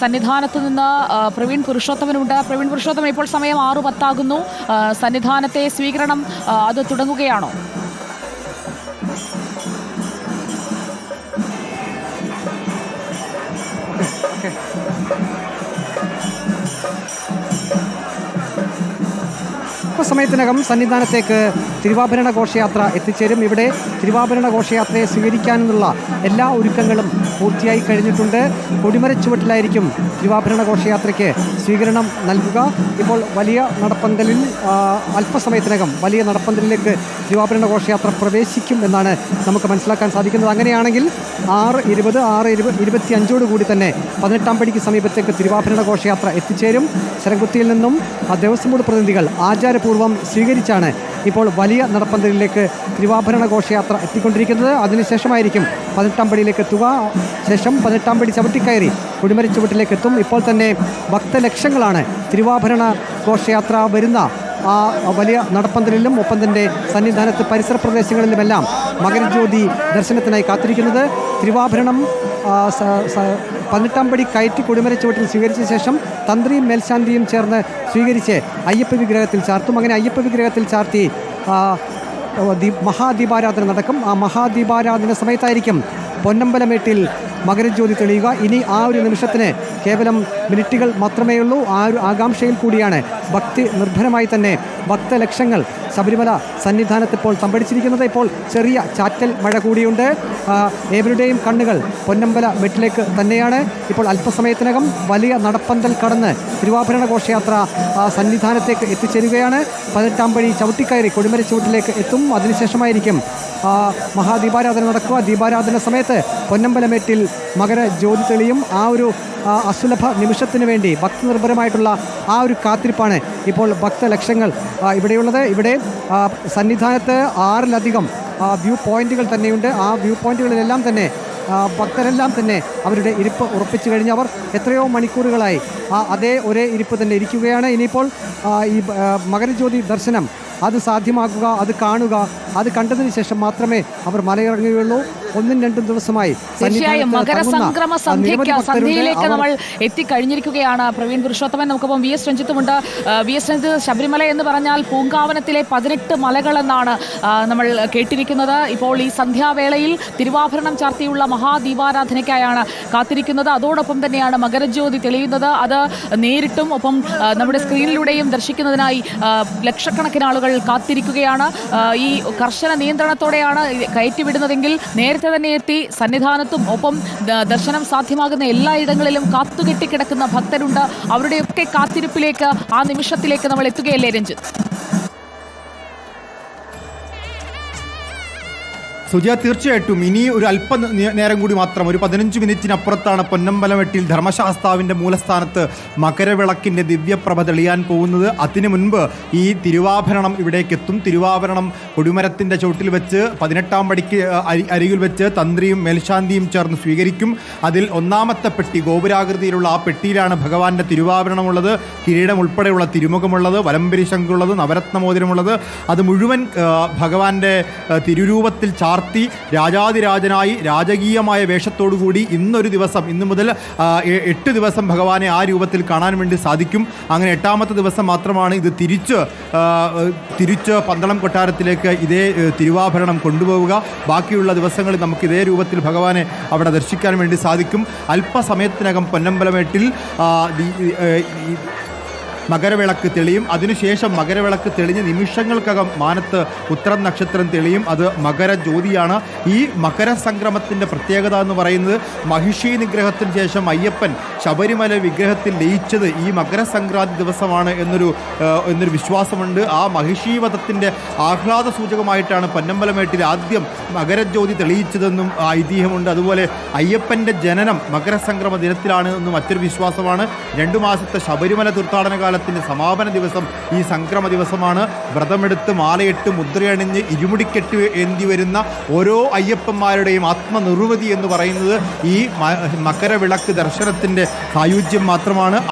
സന്നിധാനത്ത് നിന്ന് പ്രവീൺ പുരുഷോത്തമനുണ്ട്. പ്രവീൺ പുരുഷോത്തമൻ ഇപ്പോൾ സമയം ആറു പത്താകുന്നു. സന്നിധാനത്തെ സ്വീകരണം അത് തുടങ്ങുകയാണോ? അല്പസമയത്തിനകം സന്നിധാനത്തേക്ക് തിരുവാഭരണ ഘോഷയാത്ര എത്തിച്ചേരും. ഇവിടെ തിരുവാഭരണ ഘോഷയാത്രയെ സ്വീകരിക്കാനുള്ള എല്ലാ ഒരുക്കങ്ങളും പൂർത്തിയായി കഴിഞ്ഞിട്ടുണ്ട്. കൊടിമര ചുവട്ടിലായിരിക്കും തിരുവാഭരണ ഘോഷയാത്രയ്ക്ക് സ്വീകരണം നൽകുക. ഇപ്പോൾ വലിയ നടപ്പന്തലിൽ അല്പസമയത്തിനകം വലിയ നടപ്പന്തലിലേക്ക് തിരുവാഭരണ ഘോഷയാത്ര പ്രവേശിക്കും എന്നാണ് നമുക്ക് മനസ്സിലാക്കാൻ സാധിക്കുന്നത്. അങ്ങനെയാണെങ്കിൽ ആറ് ഇരുപത് ആറ് ഇരുപത് ഇരുപത്തി അഞ്ചോട് കൂടി തന്നെ പതിനെട്ടാം പടിക്ക് സമീപത്തേക്ക് തിരുവാഭരണ ഘോഷയാത്ര എത്തിച്ചേരും. ശരംകുത്തിയിൽ നിന്നും ദേവസ്വം ബോർഡ് പ്രതിനിധികൾ ആചാരപൂർവം സ്വീകരിച്ചാണ് ഇപ്പോൾ വലിയ നടപ്പന്തലിലേക്ക് തിരുവാഭരണ ഘോഷയാത്ര എത്തിക്കൊണ്ടിരിക്കുന്നത്. അതിനുശേഷമായിരിക്കും പതിനെട്ടാം പടിയിലേക്ക് എത്തുക. ശേഷം പതിനെട്ടാം പടി ചവിട്ടിക്കയറി കുടിമരി ചുവട്ടിലേക്ക് എത്തും. ഇപ്പോൾ തന്നെ ഭക്തലക്ഷങ്ങളാണ് തിരുവാഭരണ ഘോഷയാത്ര വരുന്ന ആ വലിയ നടപ്പന്തലിലും ഒപ്പം തന്നെ സന്നിധാനത്ത് പരിസര പ്രദേശങ്ങളിലുമെല്ലാം മകരജ്യോതി ദർശനത്തിനായി കാത്തിരിക്കുന്നത്. തിരുവാഭരണം പതിനെട്ടാം പടി കയറ്റി കൊടിമര ചുവട്ടിൽ സ്വീകരിച്ച ശേഷം തന്ത്രിയും മേൽശാന്തിയും ചേർന്ന് സ്വീകരിച്ച് അയ്യപ്പ വിഗ്രഹത്തിൽ ചാർത്തും. അങ്ങനെ അയ്യപ്പ വിഗ്രഹത്തിൽ ചാർത്തി മഹാദീപാരാധന നടക്കും. ആ മഹാദീപാരാധന സമയത്തായിരിക്കും പൊന്നമ്പലമേട്ടിൽ മകരജ്യോതി തെളിയുക. ഇനി ആ ഒരു നിമിഷത്തിന് കേവലം മിനിറ്റുകൾ മാത്രമേ ഉള്ളൂ. ആ ഒരു ആകാംക്ഷയിൽ കൂടിയാണ് ഭക്തി നിർഭരമായി തന്നെ ഭക്തലക്ഷങ്ങൾ ശബരിമല സന്നിധാനത്ത് ഇപ്പോൾ തമ്പടിച്ചിരിക്കുന്നത് ഇപ്പോൾ ചെറിയ ചാറ്റൽ മഴ കൂടിയുണ്ട്. ഏവരുടെയും കണ്ണുകൾ പൊന്നമ്പല മെട്ടിലേക്ക് തന്നെയാണ്. ഇപ്പോൾ അല്പസമയത്തിനകം വലിയ നടപ്പന്തൽ കടന്ന് തിരുവാഭരണ ഘോഷയാത്ര സന്നിധാനത്തേക്ക് എത്തിച്ചേരുകയാണ്. പതിനെട്ടാം പടി ചവിട്ടിക്കയറി കൊടിമര ചുവട്ടിലേക്ക് എത്തും. അതിനുശേഷമായിരിക്കും മഹാദീപാരാധന നടക്കുക. ദീപാരാധന സമയത്ത് പൊന്നമ്പലമേട്ടിൽ മകര ജ്യോതി തെളിയും ആ ഒരു അസുലഭ നിമിഷത്തിന് വേണ്ടി ഭക്തി നിർഭരമായിട്ടുള്ള ആ ഒരു കാത്തിരിപ്പാണ് ഇപ്പോൾ ഭക്തലക്ഷങ്ങൾ ഇവിടെയുള്ളത്. ഇവിടെ സന്നിധാനത്ത് ആറിലധികം വ്യൂ പോയിന്റുകൾ തന്നെയുണ്ട്. ആ വ്യൂ പോയിന്റുകളിലെല്ലാം തന്നെ ഭക്തരെല്ലാം തന്നെ അവരുടെ ഇരിപ്പ് ഉറപ്പിച്ചു കഴിഞ്ഞ് അവർ എത്രയോ മണിക്കൂറുകളായി ആ അതേ ഒരേ ഇരിപ്പ് തന്നെ ഇരിക്കുകയാണ്. ഇനിയിപ്പോൾ ഈ മകരജ്യോതി ദർശനം അത് സാധ്യമാക്കുക അത് കാണുക അത് കണ്ടതിന് ശേഷം മാത്രമേ അവർ മലയിറങ്ങുകയുള്ളൂ. ഒന്നും രണ്ടും ദിവസമായി തീർച്ചയായും മകരസംക്രമ സന്ധ്യയ്ക്ക്. സന്ധ്യയിലേക്ക് നമ്മൾ എത്തിക്കഴിഞ്ഞിരിക്കുകയാണ്. പ്രവീൺ പുരുഷോത്തമൻ നമുക്കൊപ്പം വി എസ് രഞ്ജിത്തുമുണ്ട് വി എസ് രഞ്ജിത്ത് ശബരിമല എന്ന് പറഞ്ഞാൽ പൂങ്കാവനത്തിലെ പതിനെട്ട് മലകളെന്നാണ് നമ്മൾ കേട്ടിരിക്കുന്നത്. ഇപ്പോൾ ഈ സന്ധ്യാവേളയിൽ തിരുവാഭരണം ചാർത്തിയുള്ള മഹാദീപാരാധനയ്ക്കായാണ് കാത്തിരിക്കുന്നത്. അതോടൊപ്പം തന്നെയാണ് മകരജ്യോതി തെളിയുന്നത്. അത് നേരിട്ടും ഒപ്പം നമ്മുടെ സ്ക്രീനിലൂടെയും ദർശിക്കുന്നതിനായി ലക്ഷക്കണക്കിനാളുകൾ ലക്ഷക്കണക്കിന് ആളുകൾ കാത്തിരിക്കുകയാണ്. ഈ കർശന നിയന്ത്രണത്തോടെയാണ് കയറ്റിവിടുന്നതെങ്കിൽ നേരത്തെ തന്നെ എത്തി സന്നിധാനത്തും ഒപ്പം ദർശനം സാധ്യമാകുന്ന എല്ലായിടങ്ങളിലും കാത്തുകെട്ടിക്കിടക്കുന്ന ഭക്തരുണ്ട്. അവരുടെയൊക്കെ കാത്തിരിപ്പിലേക്ക് ആ നിമിഷത്തിലേക്ക് നമ്മൾ എത്തുകയല്ലേ രഞ്ജിത്ത്? സുജയ തീർച്ചയായിട്ടും ഇനി ഒരു അല്പ നേരം കൂടി മാത്രം ഒരു പതിനഞ്ച് മിനിറ്റിനപ്പുറത്താണ് പൊന്നമ്പലമെട്ടിൽ ധർമ്മശാസ്താവിന്റെ മൂലസ്ഥാനത്ത് മകരവിളക്കിന്റെ ദിവ്യപ്രഭ തെളിയാൻ പോകുന്നത്. അതിനു മുൻപ് ഈ തിരുവാഭരണം ഇവിടേക്ക് എത്തും തിരുവാഭരണം കൊടിമരത്തിന്റെ ചുവട്ടിൽ വെച്ച് പതിനെട്ടാം പടിക്ക് അരി അരികിൽ വെച്ച് തന്ത്രിയും മേൽശാന്തിയും ചേർന്ന് സ്വീകരിക്കും. അതിൽ ഒന്നാമത്തെ പെട്ടി ഗോപുരാകൃതിയിലുള്ള ആ പെട്ടിയിലാണ് ഭഗവാന്റെ തിരുവാഭരണമുള്ളത്. കിരീടം ഉൾപ്പെടെയുള്ള തിരുമുഖമുള്ളത് വലംപരി ശംഖുള്ളത് നവരത്നമോതിരമുള്ളത്. അത് മുഴുവൻ ഭഗവാന്റെ തിരുരൂപത്തിൽ തിരുരൂപത്തിൽ ചാർത്തി രാജാതിരാജനായി രാജകീയമായ വേഷത്തോടുകൂടി ഇന്നൊരു ദിവസം ഇന്നു മുതൽ എട്ട് ദിവസം ഭഗവാനെ ആ രൂപത്തിൽ കാണാൻ വേണ്ടി സാധിക്കും. അങ്ങനെ എട്ടാമത്തെ ദിവസം മാത്രമാണ് ഇത് തിരിച്ച് തിരിച്ച് പന്തളം കൊട്ടാരത്തിലേക്ക് ഇതേ തിരുവാഭരണം കൊണ്ടുപോവുക. ബാക്കിയുള്ള ദിവസങ്ങളിൽ നമുക്ക് ഇതേ രൂപത്തിൽ ഭഗവാനെ അവിടെ ദർശിക്കാൻ വേണ്ടി സാധിക്കും. അല്പസമയത്തിനകം പൊന്നമ്പലമേട്ടിൽ മകരവിളക്ക് തെളിയും. അതിനുശേഷം മകരവിളക്ക് തെളിഞ്ഞ നിമിഷങ്ങൾക്കകം മാനത്ത് ഉത്തരം നക്ഷത്രം തെളിയും. അത് മകരജ്യോതിയാണ് ഈ മകരസംക്രമത്തിന്റെ പ്രത്യേകത എന്ന് പറയുന്നത് മഹിഷി നിഗ്രഹത്തിന് ശേഷം അയ്യപ്പൻ ശബരിമല വിഗ്രഹത്തിൽ ലയിച്ചത് ഈ മകരസംക്രാന്തി ദിവസമാണ് എന്നൊരു എന്നൊരു വിശ്വാസമുണ്ട്. ആ മഹിഷീവധത്തിന്റെ ആഹ്ലാദ സൂചകമായിട്ടാണ് പന്നമ്പലമേട്ടിൽ ആദ്യം മകരജ്യോതി തെളിയിച്ചതെന്നും ഐതിഹ്യമുണ്ട്. അതുപോലെ അയ്യപ്പന്റെ ജനനം മകരസംക്രമ ദിനത്തിലാണ് എന്നും മറ്റൊരു വിശ്വാസമാണ്. രണ്ടു മാസത്തെ ശബരിമല തീർത്ഥാടന കാലത്തിന്റെ സമാപന ദിവസം ഈ സംക്രമ ദിവസമാണ്. വ്രതമെടുത്ത് മാലയിട്ട് മുദ്രയണിഞ്ഞ് ഇരുമുടിക്കെട്ട് എന്തി വരുന്ന ഓരോ അയ്യപ്പന്മാരുടെയും ആത്മനിർവൃതി എന്ന് പറയുന്നത് ഈ മകരവിളക്ക് ദർശനത്തിന്റെ സായുജ്യം മാത്രമാണ്